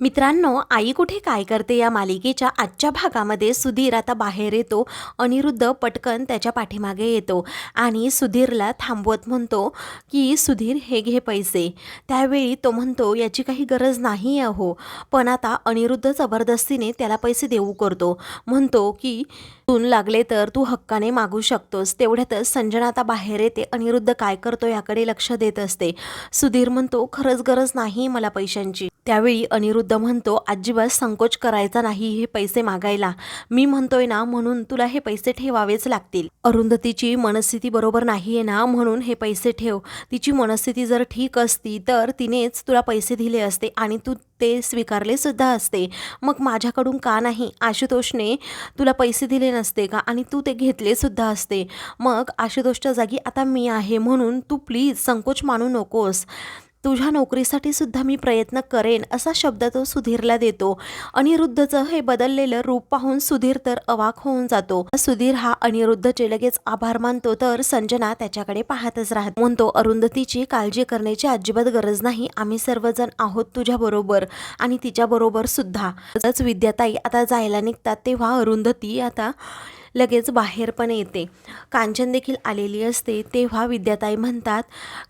मित्रांनो आई कुठे काय करते या मालिकेच्या आजच्या भागामध्ये सुधीर आता बाहेर येतो. अनिरुद्ध पटकन त्याच्या पाठीमागे येतो आणि सुधीरला थांबवत म्हणतो की सुधीर हे घे पैसे. त्यावेळी तो म्हणतो याची काही गरज नाही आहे हो पण आता अनिरुद्ध जबरदस्तीने त्याला पैसे देऊ करतो. म्हणतो की तून लागले तर तू हक्काने मागू शकतोस. तेवढ्यातच संजना आता बाहेर येते. अनिरुद्ध काय करतो याकडे लक्ष देत असते. सुधीर म्हणतो खरंच गरज नाही मला पैशांची. त्यावेळी अनिरुद्ध म्हणतो अजिबात संकोच करायचा नाही हे पैसे मागायला. मी म्हणतोय ना म्हणून तुला हे पैसे ठेवावेच लागतील. अरुंधतीची मनस्थिती बरोबर नाही आहे ना म्हणून हे पैसे ठेव. तिची मनस्थिती जर ठीक असती तर तिनेच तुला पैसे दिले असते आणि तू ते स्वीकारले सुद्धा असते. मग माझ्याकडून का नाही? आशुतोषने तुला पैसे दिले नसते का? आणि तू ते घेतले सुद्धा असते. मग आशुतोषच्या जागी आता मी आहे म्हणून तू प्लीज संकोच मानू नकोस. तुझ्या नोकरीसाठी सुद्धा मी प्रयत्न करेन असा शब्द तो सुधीरला देतो. अनिरुद्धचं हे बदललेलं रूप पाहून सुधीर तर अवाक होऊन जातो. सुधीर हा अनिरुद्धचे लगेच आभार मानतो तर संजना त्याच्याकडे पाहतच राहत. म्हणतो अरुंधतीची काळजी करण्याची अजिबात गरज नाही. आम्ही सर्वजण आहोत तुझ्या बरोबर आणि तिच्या बरोबर सुद्धा. तसंच विद्याताई आता जायला निघतात तेव्हा अरुंधती आता लगेच बाहेर पण येते. कांचन देखील आलेली असते. तेव्हा विद्याताई म्हणतात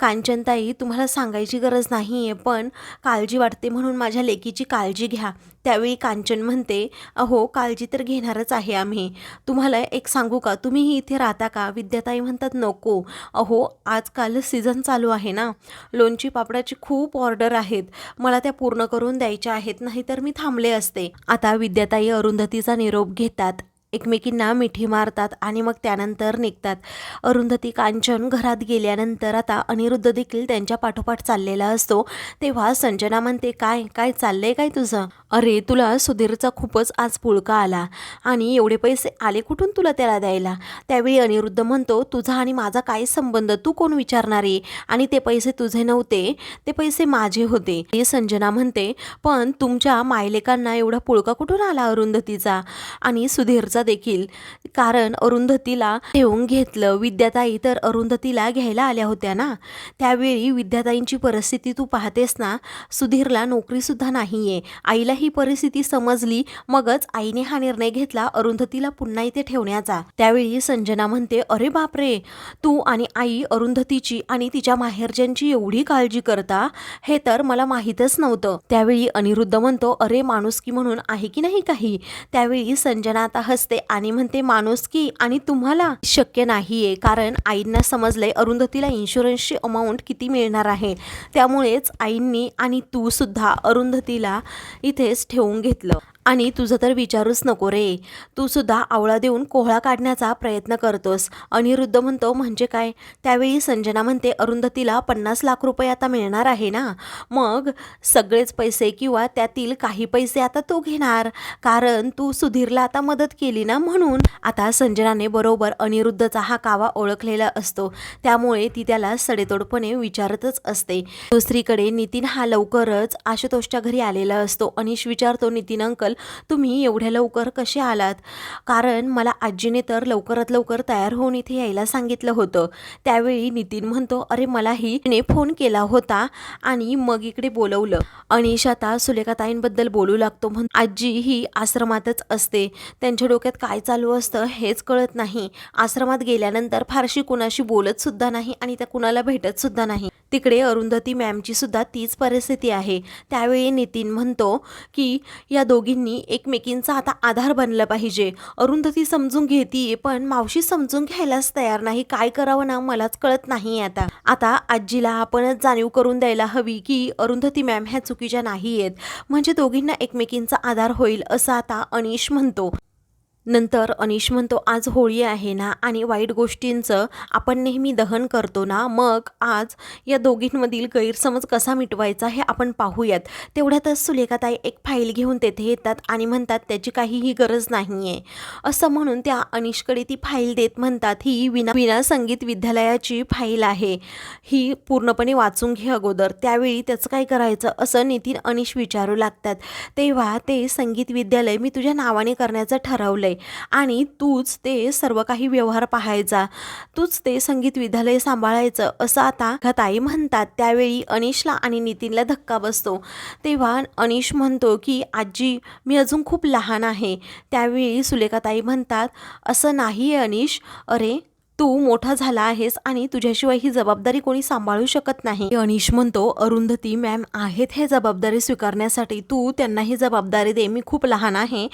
कांचनताई तुम्हाला सांगायची गरज नाही आहे पण काळजी वाटते म्हणून माझ्या लेकीची काळजी घ्या. त्यावेळी कांचन म्हणते अहो काळजी तर घेणारच आहे आम्ही. तुम्हाला एक सांगू का? तुम्हीही इथे राहता का? विद्याताई म्हणतात नको. अहो आजकाल सीझन चालू आहे ना. लोणची पापडाची खूप ऑर्डर आहेत. मला त्या पूर्ण करून द्यायच्या आहेत नाहीतर मी थांबले असते. आता विद्याताई अरुंधतीचा निरोप घेतात. एकमेकींना मिठी मारतात आणि मग त्यानंतर निघतात. अरुंधती कांचन घरात गेल्यानंतर आता अनिरुद्ध देखील त्यांच्या पाठोपाठ चाललेला असतो. तेव्हा संजना म्हणते काय काय चाललंय काय तुझं? अरे तुला सुधीरचा खूपच आज पुळका आला आणि एवढे पैसे आले कुठून तुला त्याला द्यायला? त्यावेळी अनिरुद्ध म्हणतो तुझा आणि माझा काय संबंध? तू कोण विचारणारे? आणि ते पैसे तुझे नव्हते ते पैसे माझे होते. हे संजना म्हणते पण तुमच्या मायलेकांना एवढा पुळका कुठून आला अरुंधतीचा? आणि सुधीरचा देखील कारण अरुंधतीला ठेवून घेतलं. विद्याताई तर अरुंधतीला घ्यायला आल्या होत्या ना? त्यावेळी विद्याताईंची परिस्थिती तू पाहतेस ना? सुधीरला नोकरीसुद्धा नाही आहे आईला ही परिस्थिती समजली मगच आईने हा निर्णय घेतला अरुंधतीला पुन्हा इथे ठेवण्याचा. त्यावेळी संजना म्हणते अरे बापरे! तू आणि आई अरुंधतीची आणि तिच्या माहेरच्यांची एवढी काळजी करता? हे तर मला माहीतच नव्हतं. त्यावेळी अनिरुद्ध म्हणतो अरे माणुसकी म्हणून आहे की नाही काही? त्यावेळी संजना आता हसते आणि म्हणते माणूस की आणि तुम्हाला? शक्य नाहीये कारण आईंना समजलंय अरुंधतीला इन्शुरन्सची अमाऊंट किती मिळणार आहे. त्यामुळेच आईंनी आणि तू सुद्धा अरुंधतीला इथेच ठेवून घेतलं. आणि तुझं तर विचारूच नको रे. तू सुद्धा आवळा देऊन कोहळा काढण्याचा प्रयत्न करतोस. अनिरुद्ध म्हणतो म्हणजे काय? त्यावेळी संजना म्हणते अरुंधतीला पन्नास लाख रुपये आता मिळणार आहे ना? मग सगळेच पैसे किंवा त्यातील काही पैसे आता तो घेणार. कारण तू सुधीरला आता मदत केली ना म्हणून. आता संजनाने बरोबर अनिरुद्धचा हा कावा ओळखलेला असतो. त्यामुळे ती त्याला सडेतोडपणे विचारतच असते. दुसरीकडे नितीन हा लवकरच आशुतोषच्या घरी आलेला असतो. अनिश विचारतो नितीन अंकल तुम्ही एवढ्या लवकर कसे आलात? कारण मला आजीने तर लवकरात लवकर तयार होऊन इथे यायला सांगितलं होतं. त्यावेळी नितीन म्हणतो अरे मलाही ने फोन केला होता आणि मग इकडे बोलवलं. अनिश आता सुलेखाताईंबद्दल बोलू लागतो म्हण आजी ही आश्रमातच असते. त्यांच्या डोक्यात काय चालू असतं हेच कळत नाही. आश्रमात गेल्यानंतर फारशी कुणाशी बोलत सुद्धा नाही आणि त्या कुणाला भेटत सुद्धा नाही. तिकडे अरुंधती मॅमची सुद्धा तीच परिस्थिती आहे. त्यावेळी नितीन म्हणतो की या दोघींनी एकमेकींचा आता आधार बनला पाहिजे. अरुंधती समजून घेतीये पण मावशी समजून घ्यायलाच तयार नाही. काय करावं ना मलाच कळत नाही आता. आता आजीला आपणच जाणीव करून द्यायला हवी की अरुंधती मॅम ह्या चुकीच्या नाही आहेत म्हणजे दोघींना एकमेकींचा आधार होईल असं आता अनिश म्हणतो. नंतर अनिश म्हणतो आज होळी आहे ना आणि वाईट गोष्टींचं आपण नेहमी दहन करतो ना मग आज या दोघींमधील गैरसमज कसा मिटवायचा हे आपण पाहूयात. तेवढ्यातच सुलेखाताई एक फाईल घेऊन तेथे येतात आणि म्हणतात त्याची काहीही गरज नाही आहे असं म्हणून त्या अनिशकडे ती फाईल देत म्हणतात ही विना विना संगीत विद्यालयाची फाईल आहे. ही पूर्णपणे वाचून घे अगोदर. त्यावेळी त्याचं काय करायचं? असं नितीन अनिश विचारू लागतात. तेव्हा ते संगीत विद्यालय मी तुझ्या नावाने करण्याचं ठरवलं आहे आणि तूच ते सर्व काही व्यवहार पाहायचा. तूच ते संगीत विद्यालय सांभाळायचं असं आता ताई म्हणतात. त्यावेळी अनिशला आणि नितीनला धक्का बसतो. तेव्हा अनिश म्हणतो की आजी मी अजून खूप लहान आहे. त्यावेळी सुलेखाताई म्हणतात असं नाही आहे अनिश. अरे तू मोठा झाला आहेस आणि तुझ्याशिवाय ही जबाबदारी कोणी सांभाळू शकत नाही. अनिश म्हणतो अरुंधती मॅम आहेत हे जबाबदारी स्वीकारण्यासाठी. तू त्यांना ही जबाबदारी दे. मी खूप लहान आहे.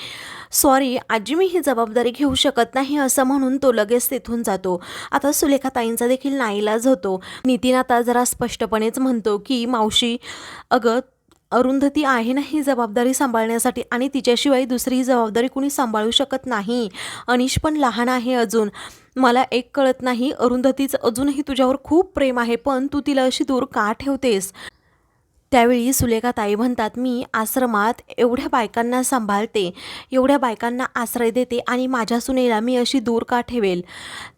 सॉरी आजी मी ही जबाबदारी घेऊ शकत नाही असं म्हणून तो लगेच तिथून जातो. आता सुलेखाताईंचा देखील नाईलाज होतो. नितीन आता जरा स्पष्टपणेच म्हणतो की मावशी अगं अरुंधती आहे ना ही जबाबदारी सांभाळण्यासाठी आणि तिच्याशिवाय दुसरी ही जबाबदारी कुणी सांभाळू शकत नाही. अनिश पण लहान आहे अजून. मला एक कळत नाही अरुंधतीचं अजूनही तुझ्यावर खूप प्रेम आहे पण तू तिला अशी दूर का ठेवतेस? त्यावेळी सुलेखा ताई म्हणतात मी आश्रमात एवढ्या बायकांना सांभाळते एवढ्या बायकांना आश्रय देते आणि माझ्या सुनेला मी अशी दूर का ठेवेल?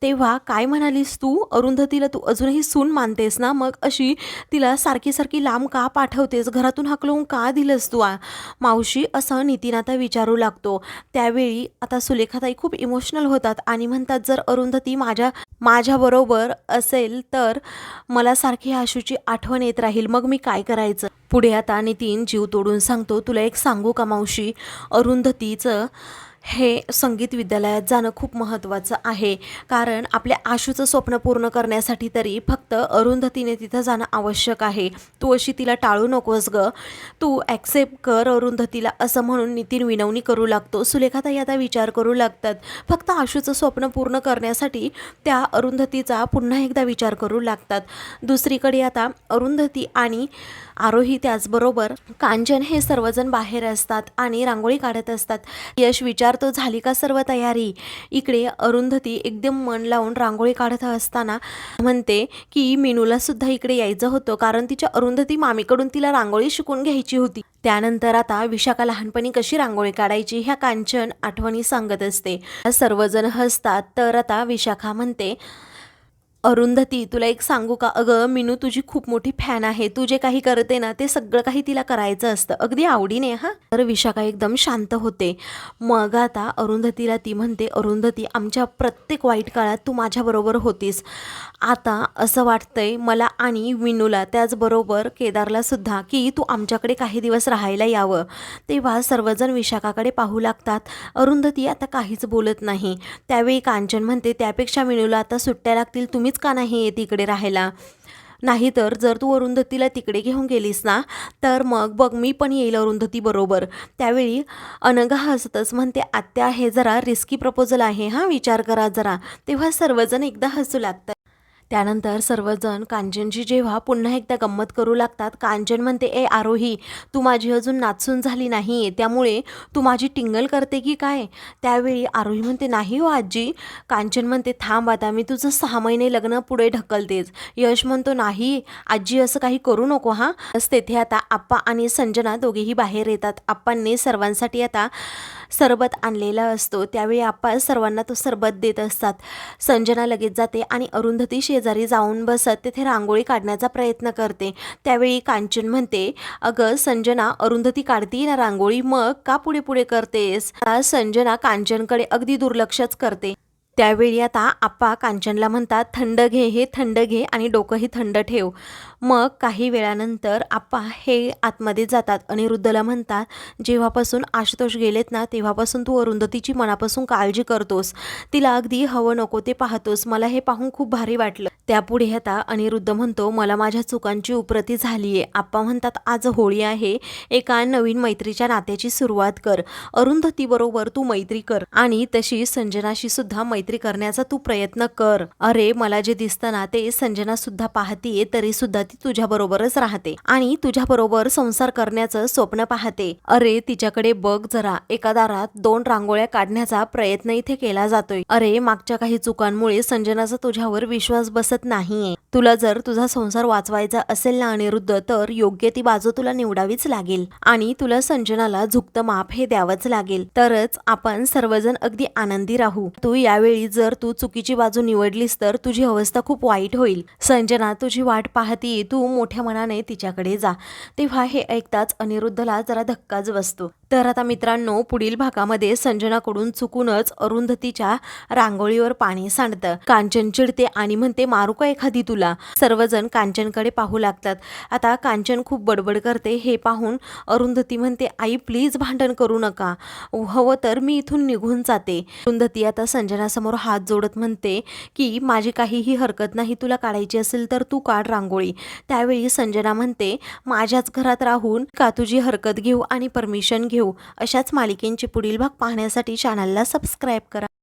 तेव्हा काय म्हणालीस तू? अरुंधतीला तू अजूनही सून मानतेस ना? मग अशी तिला सारखी सारखी लांब का पाठवतेस? घरातून हाकलवून का दिलंस तू मावशी असं नितीन आता विचारू लागतो. त्यावेळी आता सुलेखाताई खूप इमोशनल होतात आणि म्हणतात जर अरुंधती माझ्या माझ्याबरोबर असेल तर मला सारखी आशूची आठवण येत राहील. मग मी काय करायचं? पुढे आता नितीन जीव तोडून सांगतो तुला एक सांगू का मावशी? अरुंधतीचं हे संगीत विद्यालयात जाणं खूप महत्त्वाचं आहे. कारण आपल्या आशूचं स्वप्न पूर्ण करण्यासाठी तरी फक्त अरुंधतीने तिथं जाणं आवश्यक आहे. तू अशी तिला टाळू नकोस ग. तू ॲक्सेप्ट कर अरुंधतीला असं म्हणून नितीन विनवणी करू लागतो. सुलेखाताई आता विचार करू लागतात. फक्त आशूचं स्वप्न पूर्ण करण्यासाठी त्या अरुंधतीचा पुन्हा एकदा विचार करू लागतात. दुसरीकडे आता अरुंधती आणि आरोही त्याचबरोबर कांचन हे सर्वजण बाहेर असतात आणि रांगोळी काढत असतात. यश विचार विचारतो झाली का सर्व तयारी? इकडे अरुंधती एकदम मन लावून रांगोळी काढत असताना म्हणते की मेनूला सुद्धा इकडे यायचं होतं कारण तिच्या अरुंधती मामीकडून तिला रांगोळी शिकून घ्यायची होती. त्यानंतर आता विशाखा लहानपणी कशी रांगोळी काढायची ह्या कांचन आठवणी सांगत असते. सर्वजण हसतात तर आता विशाखा म्हणते अरुंधती तुला एक सांगू का? अगं मिनू तुझी खूप मोठी फॅन आहे. तू जे काही करते ना ते सगळं काही तिला करायचं असतं. अगदी आवडीने हां? तर विशाखा एकदम शांत होते. मग आता अरुंधतीला ती म्हणते अरुंधती आमच्या प्रत्येक वाईट काळात तू माझ्याबरोबर होतीस. आता असं वाटतंय मला आणि विनूला त्याचबरोबर केदारला सुद्धा की तू आमच्याकडे काही दिवस राहायला यावं. तेव्हा सर्वजण विशाखाकडे पाहू लागतात. अरुंधती आता काहीच बोलत नाही. त्यावेळी कांचन म्हणते त्यापेक्षा विनूला आता सुट्ट्या लागतील तुम्ही कोणीच का नाही येत इकडे राहायला? नाहीतर जर तू अरुंधतीला तिकडे घेऊन गेलीस ना तर मग बघ मी पण येईल अरुंधती बरोबर. त्यावेळी अनघा हसतच म्हणते आत्या हे जरा रिस्की प्रपोजल आहे हां विचार करा जरा. तेव्हा सर्वजण एकदा हसू लागतात. त्यानंतर सर्वजण कांचनची जेव्हा पुन्हा एकदा गंमत करू लागतात कांचन म्हणते ए आरोही तू माझी अजून नाचून झाली नाही आहे त्यामुळे तू माझी टिंगल करते की काय? त्यावेळी आरोही म्हणते नाही हो आजी. कांचन म्हणते थांब आता मी तुझं सहा महिने लग्न पुढे ढकलतेच. यश म्हणतो नाही आजी असं काही करू नको हां. तेथे आता आप्पा आणि संजना दोघेही बाहेर येतात. आप्पांनी सर्वांसाठी आता सरबत आणलेला असतो त्यावेळी आप्पा सर्वांना तो सरबत देत असतात. संजना लगेच जाते आणि अरुंधती शेजारी जाऊन बसत तेथे रांगोळी काढण्याचा प्रयत्न करते. त्यावेळी कांचन म्हणते अगं संजना अरुंधती काढती ना रांगोळी मग का पुढे पुढे करतेस? संजना कांचनकडे अगदी दुर्लक्षच करते. त्यावेळी आता आप्पा कांचनला म्हणतात थंड घे हे थंड घे आणि डोकंही थंड ठेव. मग काही वेळानंतर आप्पा हे आतमध्ये जातात अनिरुद्धला म्हणतात जेव्हापासून आशुतोष गेलेत ना तेव्हापासून तू अरुंधतीची मनापासून काळजी करतोस. तिला अगदी हवं नको ते पाहतोस. मला हे पाहून खूप भारी वाटलं. त्यापुढे आता अनिरुद्ध म्हणतो मला माझ्या चुकांची उपरती झाली आहे आप्पा म्हणतात आज होळी आहे. एका नवीन मैत्रीच्या नात्याची सुरुवात कर. अरुंधतीबरोबर तू मैत्री कर. आणि तशी संजनाशी सुद्धा मैत्री करण्याचा तू प्रयत्न कर. अरे मला जे दिसतं ना ते संजना सुद्धा पाहतीये तरी सुद्धा ती तुझ्याबरोबरच राहते. आणि तुझ्याबरोबर संसार करण्याचं स्वप्न पाहते. अरे तिच्याकडे बघ जरा. एका दारात दोन रांगोळ्या काढण्याचा प्रयत्न इथे केला जातोय. अरे मागच्या काही चुकांमुळे संजनाचा तुझ्यावर विश्वास बस दिसत नाहीये. तुला जर तुझा संसार वाचवायचा असेल ना अनिरुद्ध तर योग्य ती बाजू तुला निवडावीच लागेल. आणि तुला संजनाला झुकतं माप हे द्यावंच लागेल. तरच आपण सर्वजण अगदी आनंदी राहू. तू यावेळी जर तू चुकीची बाजू निवडलीस तर तुझी अवस्था खूप वाईट होईल. संजना तुझी वाट पाहती तू मोठ्या मनाने तिच्याकडे जा. तेव्हा हे ऐकताच अनिरुद्धला जरा धक्काच बसतो. तर आता मित्रांनो पुढील भागामध्ये संजनाकडून चुकूनच अरुंधतीच्या रांगोळीवर पाणी सांडतं. कांचन चिडते आणि म्हणते मारू का एखादी तुला? सर्वजण कांचनकडे पाहू लागतात. आता कांचन खूप बडबड करते. हे पाहून अरुंधती म्हणते आई प्लीज भांडण करू नका. हवं तर मी इथून निघून जाते. अरुंधती आता संजनासमोर हात जोडत म्हणते की माझी काहीही हरकत नाही. तुला काढायची असेल तर तू काढ रांगोळी. त्यावेळी संजना म्हणते माझ्याच घरात राहून का तुझी हरकत घेऊ आणि परमिशन घेऊ? अशाच मालिकेंचे पुढील भाग पाहण्यासाठी चॅनलला सबस्क्राईब करा.